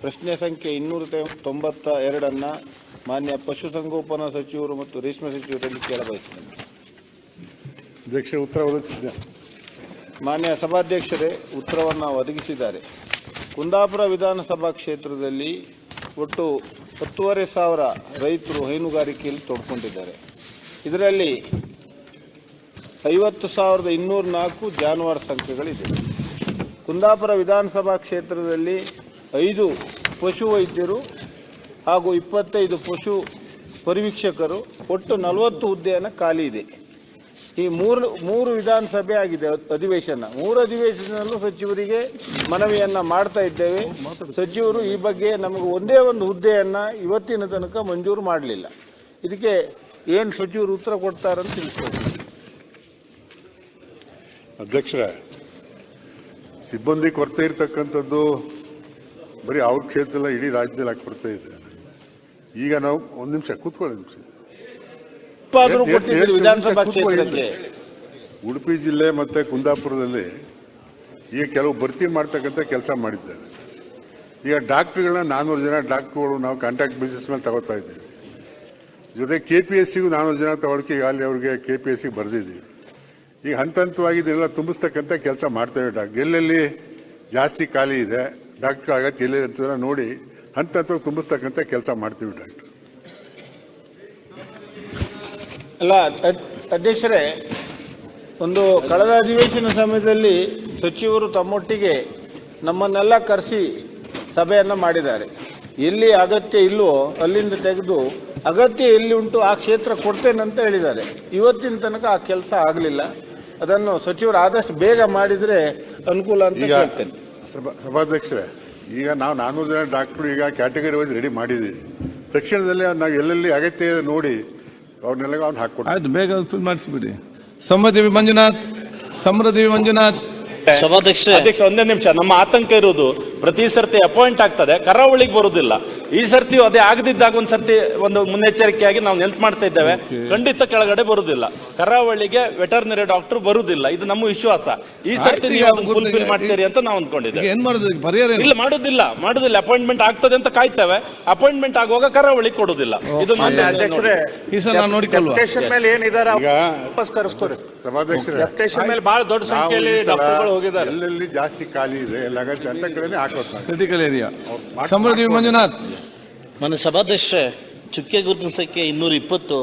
ಪ್ರಶ್ನೆ ಸಂಖ್ಯೆ ಇನ್ನೂರ ತೊಂಬತ್ತ ಎರಡನ್ನು ಮಾನ್ಯ ಪಶುಸಂಗೋಪನಾ ಸಚಿವರು ಮತ್ತು ರೇಷ್ಮೆ ಸಚಿವರಲ್ಲಿ ಕೇಳಬಯಸುತ್ತೇನೆ ಅಧ್ಯಕ್ಷ ಉತ್ತರ ಒದಗಿಸಿದ್ದೆ. ಮಾನ್ಯ ಸಭಾಧ್ಯಕ್ಷರೇ ಉತ್ತರವನ್ನು ಒದಗಿಸಿದ್ದಾರೆ. ಕುಂದಾಪುರ ವಿಧಾನಸಭಾ ಕ್ಷೇತ್ರದಲ್ಲಿ ಒಟ್ಟು ಹತ್ತೂವರೆ ಸಾವಿರ ರೈತರು ಹೈನುಗಾರಿಕೆಯಲ್ಲಿ ತೊಡ್ಕೊಂಡಿದ್ದಾರೆ. ಇದರಲ್ಲಿ ಐವತ್ತು ಸಾವಿರದ ಇನ್ನೂರ ನಾಲ್ಕು ಜಾನುವಾರು ಸಂಖ್ಯೆಗಳಿದೆ. ಕುಂದಾಪುರ ವಿಧಾನಸಭಾ ಕ್ಷೇತ್ರದಲ್ಲಿ ಐದು ಪಶು ವೈದ್ಯರು ಹಾಗೂ ಇಪ್ಪತ್ತೈದು ಪಶು ಪರಿವೀಕ್ಷಕರು, ಒಟ್ಟು ನಲವತ್ತು ಹುದ್ದೆಯನ್ನು ಖಾಲಿ ಇದೆ. ಈ ಮೂರು ಮೂರು ವಿಧಾನಸಭೆ ಆಗಿದೆ ಅಧಿವೇಶನ. ಮೂರು ಅಧಿವೇಶನದಲ್ಲೂ ಸಚಿವರಿಗೆ ಮನವಿಯನ್ನು ಮಾಡ್ತಾ ಇದ್ದೇವೆ. ಸಚಿವರು ಈ ಬಗ್ಗೆ ನಮಗೆ ಒಂದೇ ಒಂದು ಹುದ್ದೆಯನ್ನು ಇವತ್ತಿನ ತನಕ ಮಂಜೂರು ಮಾಡಲಿಲ್ಲ. ಇದಕ್ಕೆ ಏನು ಸಚಿವರು ಉತ್ತರ ಕೊಡ್ತಾರಂತ ತಿಳಿಸ್ಬೇಕು ಅಧ್ಯಕ್ಷರ, ಸಿಬ್ಬಂದಿ ಕೊರತೆ ಇರ್ತಕ್ಕಂಥದ್ದು ಬರೀ ಅವ್ರ ಕ್ಷೇತ್ರ ಎಲ್ಲ ಇಡೀ ರಾಜ್ಯದಲ್ಲಿ ಹಾಕಿಬಿಡ್ತಾ ಕೊರತೆ ಇದೆ. ಈಗ ನಾವು ಒಂದು ನಿಮಿಷ ಕೂತ್ಕೊಳ್ಳಿ ನಿಮಿಷ. ಉಡುಪಿ ಜಿಲ್ಲೆ ಮತ್ತು ಕುಂದಾಪುರದಲ್ಲಿ ಈಗ ಕೆಲವು ಭರ್ತಿ ಮಾಡ್ತಕ್ಕಂಥ ಕೆಲಸ ಮಾಡಿದ್ದಾರೆ. ಈಗ ಡಾಕ್ಟ್ರುಗಳನ್ನ ನಾನ್ನೂರು ಜನ ಡಾಕ್ಟ್ರುಗಳು ನಾವು ಕಾಂಟ್ಯಾಕ್ಟ್ ಬೇಸಿಸ್ ಮೇಲೆ ತಗೋತಾ ಇದ್ದೀವಿ. ಜೊತೆ ಕೆ ಪಿ ಎಸ್ ಸಿಗೂ ನಾನ್ನೂರು ಜನ ತಗೊಳಕ್ಕೆ ಅಲ್ಲಿ ಅವ್ರಿಗೆ ಕೆ ಪಿ ಎಸ್ ಸಿಗೆ ಬರೆದಿದ್ದೀವಿ. ಈಗ ಹಂತ ಹಂತವಾಗಿ ಇದೆಲ್ಲ ತುಂಬಿಸ್ತಕ್ಕಂಥ ಕೆಲಸ ಮಾಡ್ತೇವೆ ಡಾಕ್ಟರ್ ಎಲ್ಲೆಲ್ಲಿ ಜಾಸ್ತಿ ಖಾಲಿ ಇದೆ ಡಾಕ್ಟರ್ ಅಗತ್ಯ ಎಲ್ಲಿ ಅಂತ ನೋಡಿ ಹಂತ ಹಂತವಾಗಿ ತುಂಬಿಸ್ತಕ್ಕಂಥ ಕೆಲಸ ಮಾಡ್ತೀವಿ ಡಾಕ್ಟ್ರ್. ಅಲ್ಲ ಅಧ್ಯಕ್ಷರೇ ಒಂದು ಕಳೆದ ಅಧಿವೇಶನ ಸಮಯದಲ್ಲಿ ಸಚಿವರು ತಮ್ಮೊಟ್ಟಿಗೆ ನಮ್ಮನ್ನೆಲ್ಲ ಕರೆಸಿ ಸಭೆಯನ್ನು ಮಾಡಿದ್ದಾರೆ. ಎಲ್ಲಿ ಅಗತ್ಯ ಇಲ್ಲವೋ ಅಲ್ಲಿಂದ ತೆಗೆದು ಅಗತ್ಯ ಎಲ್ಲಿ ಉಂಟು ಆ ಕ್ಷೇತ್ರ ಕೊಡ್ತೇನೆ ಅಂತ ಹೇಳಿದ್ದಾರೆ. ಇವತ್ತಿನ ತನಕ ಆ ಕೆಲಸ ಆಗಲಿಲ್ಲ. ಅದನ್ನು ಸಚಿವರು ಆದಷ್ಟು ಬೇಗ ಮಾಡಿದರೆ ಅನುಕೂಲ ಅಂತ ಹೇಳ್ತೇನೆ ಸಭಾ ಸಭಾಧ್ಯಕ್ಷರೇ ಈಗ ನಾವು ನಾನ್ನೂರು ಜನ ಡಾಕ್ಟ್ರು ಈಗ ಕ್ಯಾಟಗರಿ ವೈಸ್ ರೆಡಿ ಮಾಡಿದ್ದೀವಿ. ತಕ್ಷಣದಲ್ಲಿ ನಾವು ಎಲ್ಲೆಲ್ಲಿ ಅಗತ್ಯ ಇದೆ ನೋಡಿ ಅವ್ರನ್ನೆಲ್ಲ ಅವ್ನು ಹಾಕ್ಕೊಡ್ತೀವಿ. ಆಯ್ತು ಬೇಗ ಫಿಲ್ ಮಾಡಿಸ್ಬಿಡಿ. ಸಮದೇವಿ ಮಂಜುನಾಥ್ ಸಮ್ರದೇವಿ ಮಂಜುನಾಥ್. ಸಭಾಧ್ಯಕ್ಷ ಅಧ್ಯಕ್ಷ ಒಂದೇ ನಿಮಿಷ ನಮ್ಮ ಆತಂಕ ಇರುವುದು ಪ್ರತಿ ಸರ್ತಿ ಅಪಾಯಿಂಟ್ ಆಗ್ತದೆ ಕರಾವಳಿಗೆ ಬರುವುದಿಲ್ಲ. ಈ ಸರ್ತಿ ಅದೇ ಆಗದಿದ್ದಾಗ ಒಂದ್ ಸರ್ತಿ ಒಂದು ಮುನ್ನೆಚ್ಚರಿಕೆಯಾಗಿ ನಾವು ನೆನ್ಪು ಮಾಡ್ತಾ ಇದ್ದೇವೆ. ಖಂಡಿತ ಕೆಳಗಡೆ ಬರುವುದಿಲ್ಲ ಕರಾವಳಿಗೆ ವೆಟರ್ನರಿ ಡಾಕ್ಟರ್ ಬರುವುದಿಲ್ಲ ಇದು ನಮ್ಮ ವಿಶ್ವಾಸ. ಈ ಸರ್ತಿ ನೀವು ಫುಲ್ಫಿಲ್ ಮಾಡ್ತೀರಿ ಅಂತ ನಾವು ಈಗ ಅಂದ್ಕೊಂಡಿದ್ದೇವೆ ಏನ್ ಮಾಡೋದು? ಪರಿಹಾರ ಇಲ್ಲ ಮಾಡುದಿಲ್ಲ. ಮಾಡುದಿಲ್ಲ. ಅಪಾಯಿಂಟ್ಮೆಂಟ್ ಆಗ್ತದೆ ಅಂತ ಕಾಯ್ತೇವೆ. ಅಪಾಯಿಂಟ್ಮೆಂಟ್ ಆಗುವಾಗ ಕರಾವಳಿ ಕೊಡುದಿಲ್ಲ. ಇದು ಈ ಸಲ ನಾವು ನೋಡಿಕೊಳ್ಳುವ. ಡೆಪ್ಯುಟೇಷನ್ ಮೇಲೆ ವಾಪಸ್ ಕರೆಸ್ಕೊರಿ ಸಭಾಧ್ಯಕ್ಷರೇ ಮೇಲೆ ಬಹಳ ದೊಡ್ಡ ಸಂಖ್ಯೆಯಲ್ಲಿ ಡಾಕ್ಟರ್ಗಳು ಹೋಗಿದ್ದಾರೆ. ಎಲ್ಲೆಲ್ಲಿ ಜಾಸ್ತಿ ಖಾಲಿ ಇದೆ ಎಲ್ಲ ಅಂತ ಕಡೆನೇ ಹಾಕೋದು. ಕ್ರಿಟಿಕಲ್ ಏರಿಯಾ ಸಮರದೇವಿ ಮಂಜುನಾಥ್ ಮನೆ ಸಭಾಧ್ಯಕ್ಷರೇ ಚುಕ್ಕೆ ಗುರುತಿಸೋಕ್ಕೆ ಇನ್ನೂರ ಇಪ್ಪತ್ತು